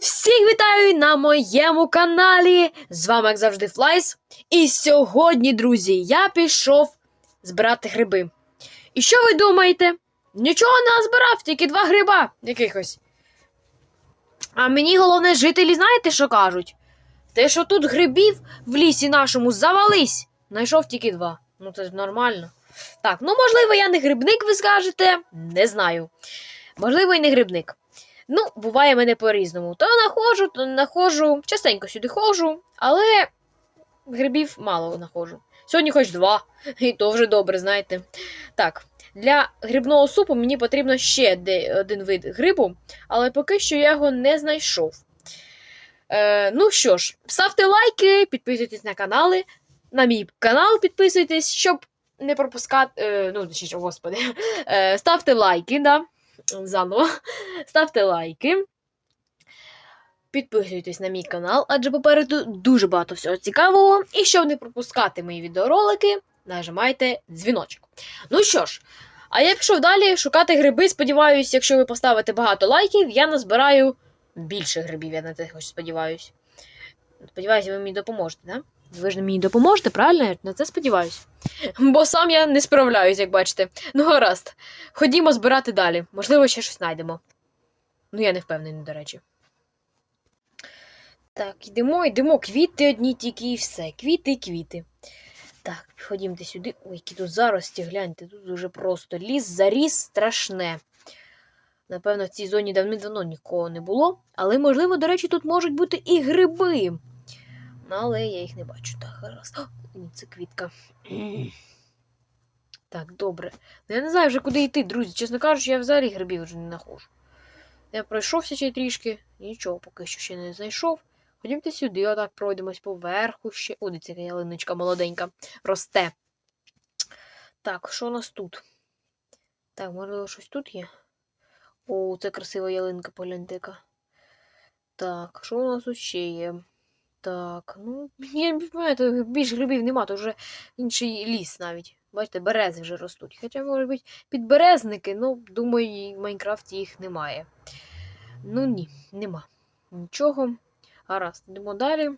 Всіх вітаю на моєму каналі. З вами, як завжди, Флайс. І сьогодні, друзі, я пішов збирати гриби. І що ви думаєте? Нічого не збирав, тільки два гриба якихось. А мені головне, жителі, знаєте, що кажуть? Те, що тут грибів в лісі нашому завались. Знайшов тільки два. Ну, це нормально. Так, ну можливо, я не грибник, ви скажете. Не знаю. Можливо, і не грибник. Ну, буває мене по-різному. То находжу, то не находжу. Частенько сюди ходжу, але грибів мало находжу. Сьогодні хоч два, і то вже добре, знаєте. Так, для грибного супу мені потрібно ще один вид грибу, але поки що я його не знайшов. Е, ну що ж, ставте лайки, підписуйтесь на канали, на мій канал підписуйтесь, щоб не пропускати. Е, ну, о, господи. Е, ставте лайки, да. Заново. Ставте лайки. Підписуйтесь на мій канал, адже попереду дуже багато всього цікавого. І щоб не пропускати мої відеоролики, нажимайте дзвіночок. Ну що ж, а я пішов далі шукати гриби. Сподіваюсь, якщо ви поставите багато лайків, я назбираю більше грибів, я на це сподіваюсь. Сподіваюся, ви мені допоможете, да? Ви ж мені допоможете, правильно? Я на це сподіваюсь. Бо сам я не справляюсь, як бачите. Ну, гаразд. Ходімо збирати далі. Можливо, ще щось знайдемо. Ну, я не впевнений, до речі. Так, йдемо, йдемо. Квіти одні тільки і все. Квіти, квіти. Так, ходімте сюди. Ой, які тут зарості, гляньте, тут дуже просто ліс, заріс страшне. Напевно, в цій зоні давним-давно нікого не було. Але, можливо, до речі, тут можуть бути і гриби. Але я їх не бачу. Так, гаразд. Ні, це квітка. Так, добре. Ну, я не знаю вже куди йти, друзі. Чесно кажучи, я взагалі грибів вже не знаходжу. Я пройшовся ще трішки, нічого поки що ще не знайшов. Ходімте сюди, отак пройдемось поверху ще. О, яка ялиночка молоденька росте. Так, що у нас тут? Так, можливо, щось тут є. О, це красива ялинка, погляньте. Так, що у нас тут ще є? Так, ну, я не пам'ятаю, більш грибів нема, то вже інший ліс навіть. Бачите, берези вже ростуть. Хоча, може бути, підберезники, ну, думаю, і в Майнкрафті їх немає. Ну ні, нема. Нічого. Гаразд, йдемо далі.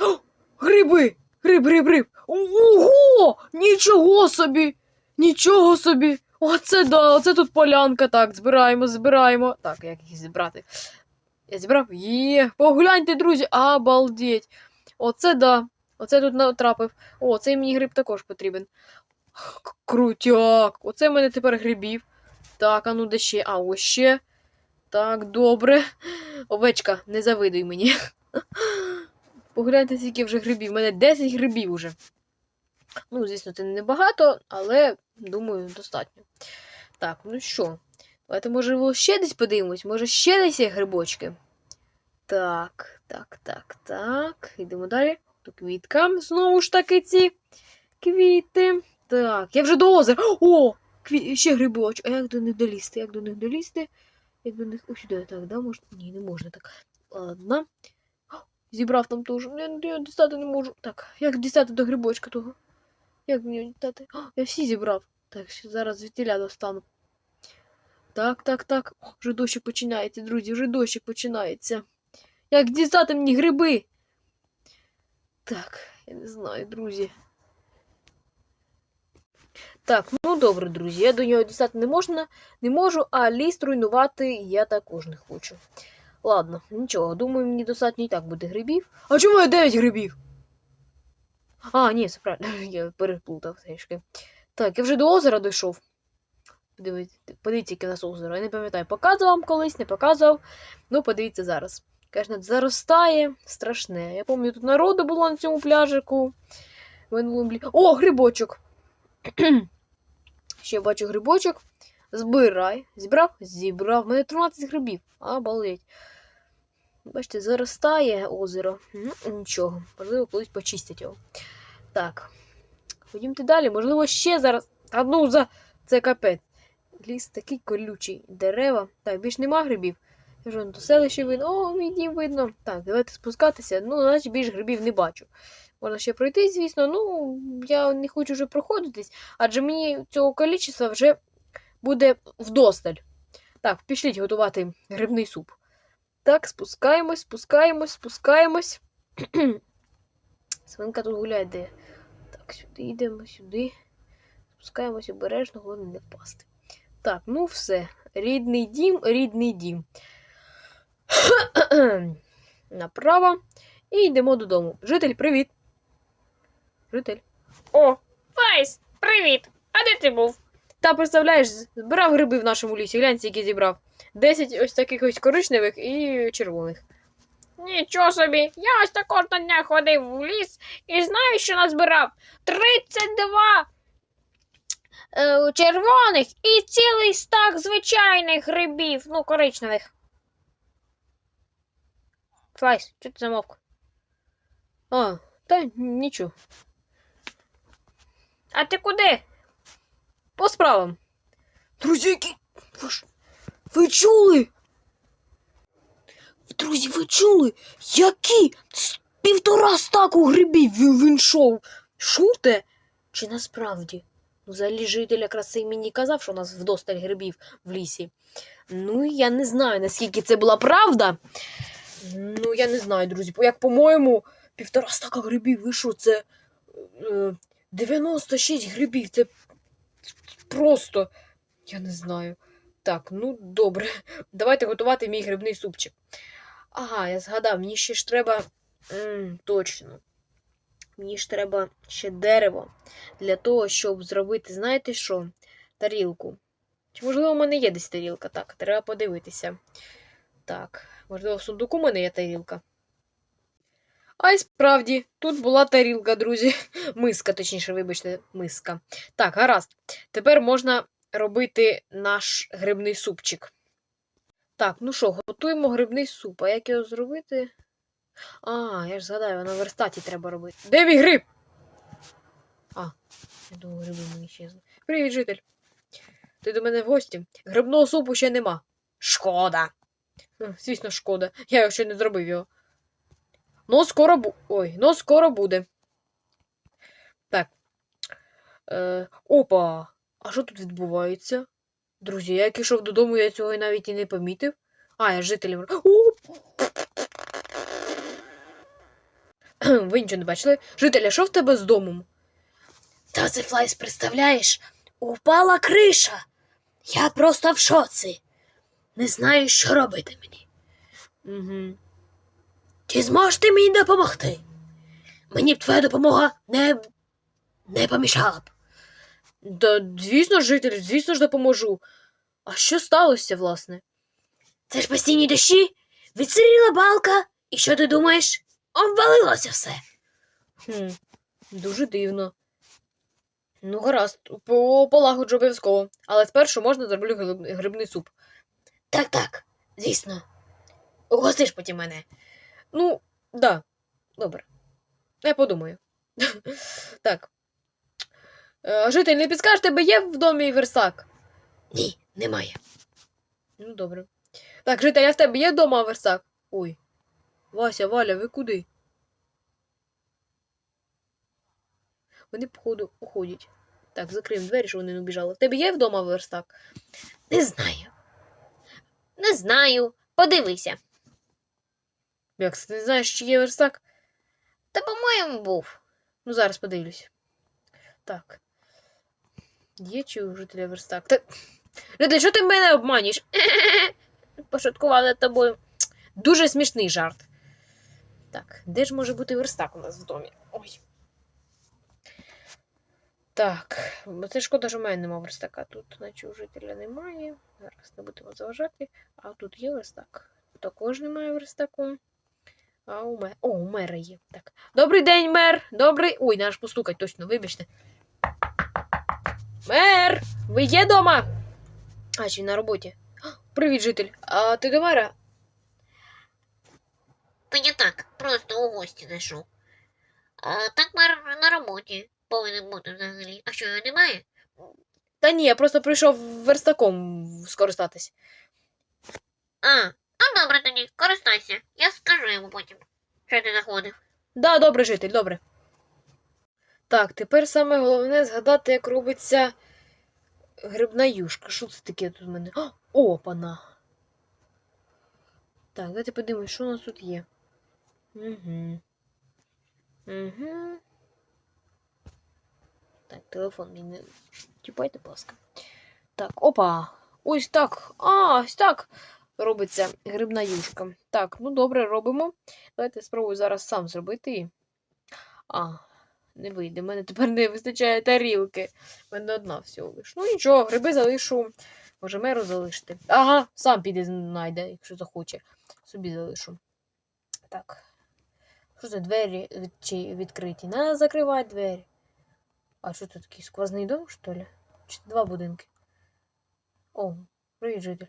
О, гриби! Гриб, гриб, гриб! Ого! Нічого собі! Нічого собі! Оце да, оце тут полянка. Так, збираємо, збираємо. Так, як їх зібрати? Я зібрав? Є, погляньте, друзі, обалдеть. Оце да. Оце тут натрапив. О, цей мені гриб також потрібен. Крутяк. Оце в мене тепер грибів. Так, а ну де ще? А, ось ще. Так, добре. Овечка, не завидуй мені. Погляньте, скільки вже грибів. У мене 10 грибів уже. Ну, звісно, це небагато, але, думаю, достатньо. Так, ну що, давайте, може, ще десь подивимось, може, ще десь є грибочки. Так, так, так, так. Йдемо далі. Тут квітка. Знову ж таки ці квіти. Так, я вже до озера. О! Кві... Ще грибочок. А як до них долізти? Як до них долізти? Як до них. Ось сюди, так, да? Може? Ні, не можна так. Ладно. Зібрав там теж. Я, я дістати не можу. Так, як дістати до грибочка того? Як мені дістати? О, я всі зібрав. Так, зараз звідтіля достану. Так, так, так. Вже дощик починається, друзі, вже дощик починається. Як дістати мені гриби? Так, я не знаю, друзі. Так, ну добре, друзі. Я до нього дістати не можна, не можу, а ліс руйнувати я також не хочу. Ладно, нічого, думаю, мені достатньо і так буде грибів. А чому я 9 грибів? А, ні, це правильно, я переплутав трішки. Так, я вже до озера дійшов. Подивіться, подивіться, яке у нас озеро. Я не пам'ятаю, показував вам колись, не показував. Ну, подивіться зараз. Звісно, заростає страшне. Я пам'ятаю, тут народу було на цьому пляжику. В минулому. О, грибочок! Ще бачу грибочок. Збирай. Зібрав? Зібрав. У мене 13 грибів. Обалдеть. Бачите, заростає озеро. Ну, нічого. Можливо, колись почистять його. Так. Ходімте далі. Можливо, ще зараз. Та ну за це капець. Ліс такий колючий. Дерева. Так, більш нема грибів. Я вже до селища видно. О, дім видно. Так, давайте спускатися. Ну, значить більш грибів не бачу. Можна ще пройти, звісно. Ну, я не хочу вже проходитись, адже мені цього кількості вже буде вдосталь. Так, пішліть готувати грибний суп. Так, спускаємось, спускаємось, спускаємось. Свинка тут гуляє де. Так, сюди йдемо, сюди. Спускаємось обережно, головне не впасти. Так, ну все. Рідний дім, рідний дім. Направо. І йдемо додому. Житель, привіт. Житель. О, Файс, привіт! А де ти був? та представляєш, збирав гриби в нашому лісі. Глянь, які зібрав. Десять ось таких ось коричневих і червоних. Нічого собі, я ось також на днях ходив в ліс і знаю, що назбирав 32 е, червоних і цілий стак звичайних грибів, ну, коричневих. Флайс, чого ти замовк? А, та нічого. А ти куди? По справам. Друзі, які. Ви, ж... ви чули? Друзі, ви чули? Які? Півтора стаку грибів він шов. Шуте? Чи насправді? Ну, взагалі житель якраз і мені казав, що у нас вдосталь грибів в лісі. Ну, я не знаю, наскільки це була правда. Ну, я не знаю, друзі. Бо Як по-моєму, півтора стака грибів, ви що, це е, 96 грибів. Це просто. Я не знаю. Так, ну добре. Давайте готувати мій грибний супчик. Ага, я згадав, мені ще ж треба. м точно. Мені ж треба ще дерево для того, щоб зробити, знаєте що? Тарілку. Чи можливо в мене є десь тарілка? Так, треба подивитися. Так, можливо, в сундуку в мене є тарілка. А й справді, тут була тарілка, друзі. Миска, точніше, вибачте, миска. Так, гаразд. Тепер можна робити наш грибний супчик. Так, ну що, готуємо грибний суп. А як його зробити? А, я ж згадаю, на верстаті треба робити. Де мій гриб? А, я думаю, гриби мені щезли. Привіт, житель. Ти до мене в гості. Грибного супу ще нема. Шкода. Звісно, шкода. Я його ще не зробив його. Ну, скоро бу... Ой, ну скоро буде. Так. Е, опа. А що тут відбувається? Друзі, я як ішов додому, я цього навіть і не помітив. А, я з жителем. О! Ви нічого не бачили? Жителя, що в тебе з домом? Та це Флайс, представляєш? Упала криша. Я просто в шоці. Не знаю, що робити мені. Угу. Чи зможеш ти мені допомогти? Мені б твоя допомога не, не помішала б. Да, звісно, житель, звісно ж допоможу. А що сталося, власне? Це ж постійні дощі, відсиріла балка, і що ти думаєш? Обвалилося все. Хм, дуже дивно. Ну, гаразд, по- полагоджу обов'язково. Але спершу можна зроблю грибний суп. Так, так, звісно. Угостиш потім мене. Ну, да, добре. Я подумаю. так. Е, житель, не підскажеш, тебе є в домі верстак? Ні, немає. Ну, добре. Так, житель, а в тебе є вдома верстак? Ой. Вася, Валя, ви куди? Вони, походу, уходять. Так, закриємо двері, щоб вони не убіжали. Тебе є вдома верстак? Не знаю. Не знаю. Подивися. Як ти не знаєш, чи є верстак? Та, по-моєму, був. Ну, зараз подивлюсь. Так. Є чи у жителя верстак? Та... Житель, що ти мене обманюєш? Пошуткував над тобою. Дуже смішний жарт. Так, де ж може бути верстак у нас в домі? Ой. Так, це шкода, що в мене немає верстака. Тут, наче у жителя немає. Зараз не будемо заважати. А тут є верстак. Також немає верстаку. А у мене. О, у мера є. Так. Добрий день, мер! Добрий. Ой, наш постукать, точно, вибачте. Мер! Ви є дома? А, чи на роботі? Привіт, житель. А ти до мера? Та не так, просто у гості зайшов. А так мер на роботі повинен бути взагалі. А що його немає? Та ні, я просто прийшов верстаком скористатись. А, а добре тоді, користайся. Я скажу йому потім, що ти знаходив. Да, добре, житель, добре. Так, тепер саме головне згадати, як робиться грибна юшка. Що це таке тут в мене? О, опана. Так, давайте подивимось, що у нас тут є. Угу. Угу. Так, телефон мій не чіпайте, будь ласка. Так, опа. Ось так. А, ось так робиться грибна юшка. Так, ну добре, робимо. Давайте спробую зараз сам зробити. А, не вийде. У мене тепер не вистачає тарілки. У мене одна всього лиш. Ну нічого, гриби залишу. Може, меру залишити. Ага, сам піде знайде, якщо захоче. Собі залишу. Так. Що це двері чи відкриті? Надо закривати двері. А що це такий сквозний дом, що ли? Чи два будинки? О, привіт, житель.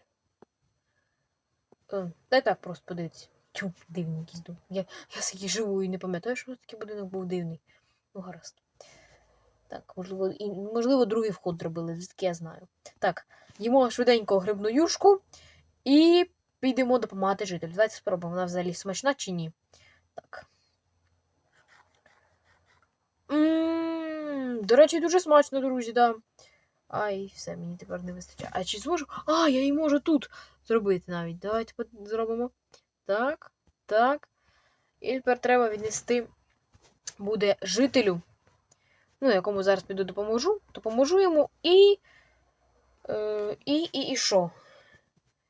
Е, дай так просто подивитися. Тю, дивний якийсь дом. Я, я такий живу і не пам'ятаю, що такий будинок був дивний. Ну, гаразд. Так, можливо, і, можливо, другий вход зробили, звідки я знаю. Так, їмо швиденько грибну юшку і підемо допомагати жителю. Давайте спробуємо, вона взагалі смачна чи ні. Так. До речі, дуже смачно, друзі, да. Ай, все, мені тепер не вистачає. А чи зможу? А, я її можу тут зробити навіть. Давайте зробимо. Так, так. І тепер треба віднести буде жителю. Ну, якому зараз піду допоможу. Допоможу йому і. Е, і, і, і що?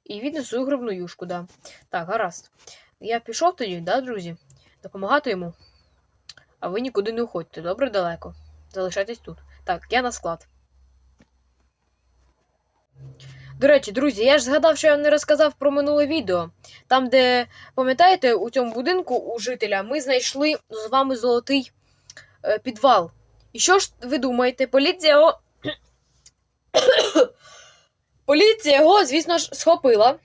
І віднесу грибну юшку, да. Так, гаразд. Я пішов тоді, да, друзі? Допомагати йому. А ви нікуди не уходьте, добре далеко. Залишайтесь тут. Так, я на склад. До речі, друзі, я ж згадав, що я не розказав про минуле відео. Там, де, пам'ятаєте, у цьому будинку у жителя ми знайшли з вами золотий е, підвал. І що ж ви думаєте? Поліція його. Поліція його, звісно ж, схопила.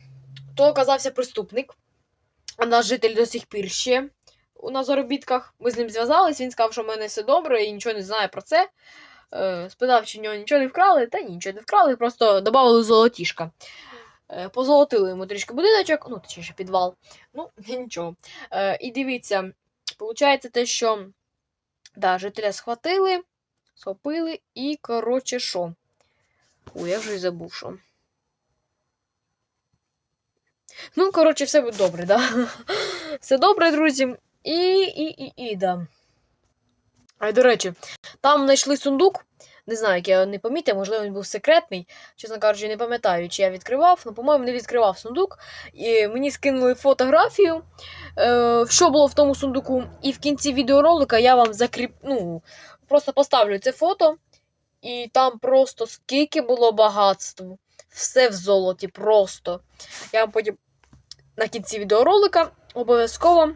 То оказався преступник. А наш житель до сих пір ще на заробітках. Ми з ним зв'язались, він сказав, що в мене все добре і нічого не знає про це. Е, спитав, чи в нього нічого не вкрали, та ні, нічого не вкрали, просто додали золотішка. Е, позолотили йому трішки будиночок, ну, точніше, підвал. Ну, нічого. Е, і дивіться, виходить те, що да, жителя схватили, схопили і, коротше, що? Ой, я вже й забув, що. Ну, коротше, все буде добре, да? Все добре, друзі. І, і, і, і, да. А до речі, там знайшли сундук. Не знаю, як я не помітив, можливо, він був секретний. Чесно кажучи, не пам'ятаю, чи я відкривав, але, по-моєму, не відкривав сундук. І мені скинули фотографію, е, що було в тому сундуку. І в кінці відеоролика я вам закріп... ну, просто поставлю це фото. І там просто скільки було багатств. Все в золоті, просто. Я вам потім на кінці відеоролика обов'язково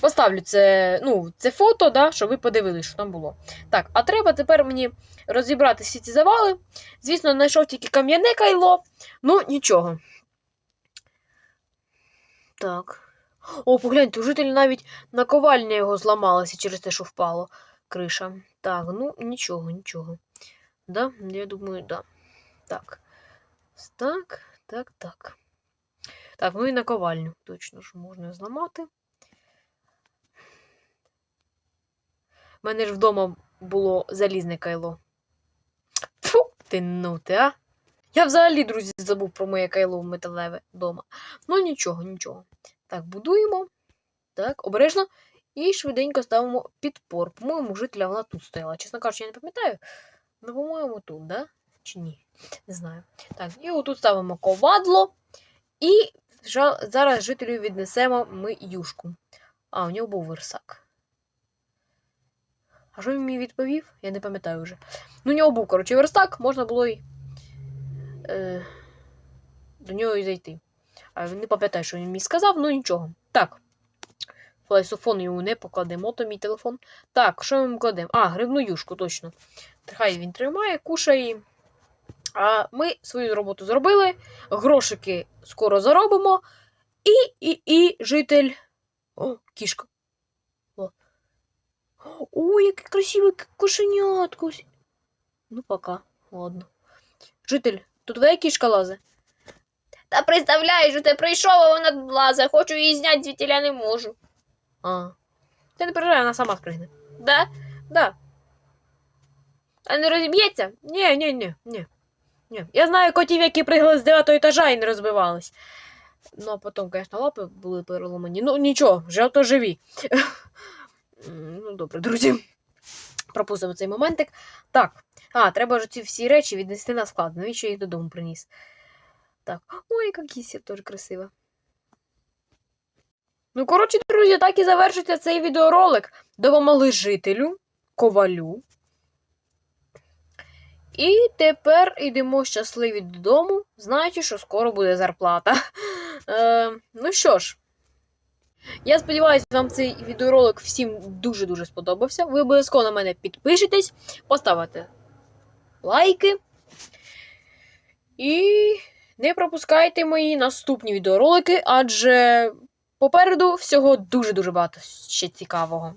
поставлю це, ну, це фото, да, щоб ви подивилися, що там було. Так, а треба тепер мені розібрати всі ці завали. Звісно, знайшов тільки кам'яне кайло. Ну, нічого. Так. О, погляньте, у жителя навіть наковальня його зламалася через те, що впало криша. Так, ну нічого, нічого. Да? Я думаю, да. Так. Так, так, так. Так, ну і наковальню. Точно ж можна зламати. У мене ж вдома було залізне кайло. Фу, ти ну а? Я взагалі, друзі, забув про моє кайло металеве вдома. Ну нічого, нічого. Так, будуємо. Так, обережно. І швиденько ставимо підпор. По-моєму, жителя вона тут стояла. Чесно кажучи, я не пам'ятаю. Ну, по-моєму, тут, да? Чи ні? Не знаю. Так, і отут ставимо ковадло. І зараз жителю віднесемо ми юшку. А, у нього був версак. А що він мені відповів? Я не пам'ятаю вже. Ну, у нього був, коротше, верстак, можна було й е, до нього і зайти. А не пам'ятаю, що він мені сказав, ну нічого. Так. Флайсофон йому не покладемо, то мій телефон. Так, що ми кладемо? А, грибну юшку, точно. Хай він тримає, кушає. А ми свою роботу зробили. Грошики скоро заробимо. І, і, і житель. О, кішка. Ой, яке красиве кошенятко. Ну, пока. Ладно. Житель, тут твоя кішка лазе? Та представляєш, ти прийшов, а вона лазе. Хочу її зняти, звідтіля не можу. А. Ти не переживай, вона сама спригне. Да? Да. А не розіб'ється? Ні, ні, ні, ні. Ні. Я знаю котів, які пригали з дев'ятого етажа і не розбивались. Ну, а потім, звісно, лапи були переломані. Ну, нічого, вже ото живі. Ну, добре, друзі. Пропустимо цей моментик. Так. А, треба ж ці всі речі віднести на склад. Навіщо я їх додому приніс? Так. Ой, яка кісія теж красива. Ну, коротше, друзі, так і завершиться цей відеоролик. Допомогли жителю, ковалю. І тепер йдемо щасливі додому, знаючи, що скоро буде зарплата. Е, ну що ж, я сподіваюся, вам цей відеоролик всім дуже-дуже сподобався. Ви обов'язково на мене підпишетесь, поставите лайки. І не пропускайте мої наступні відеоролики, адже попереду всього дуже-дуже багато ще цікавого.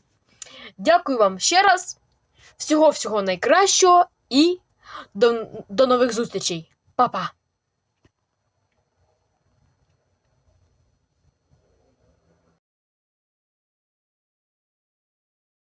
Дякую вам ще раз. Всього-всього найкращого і до, до нових зустрічей. Па-па!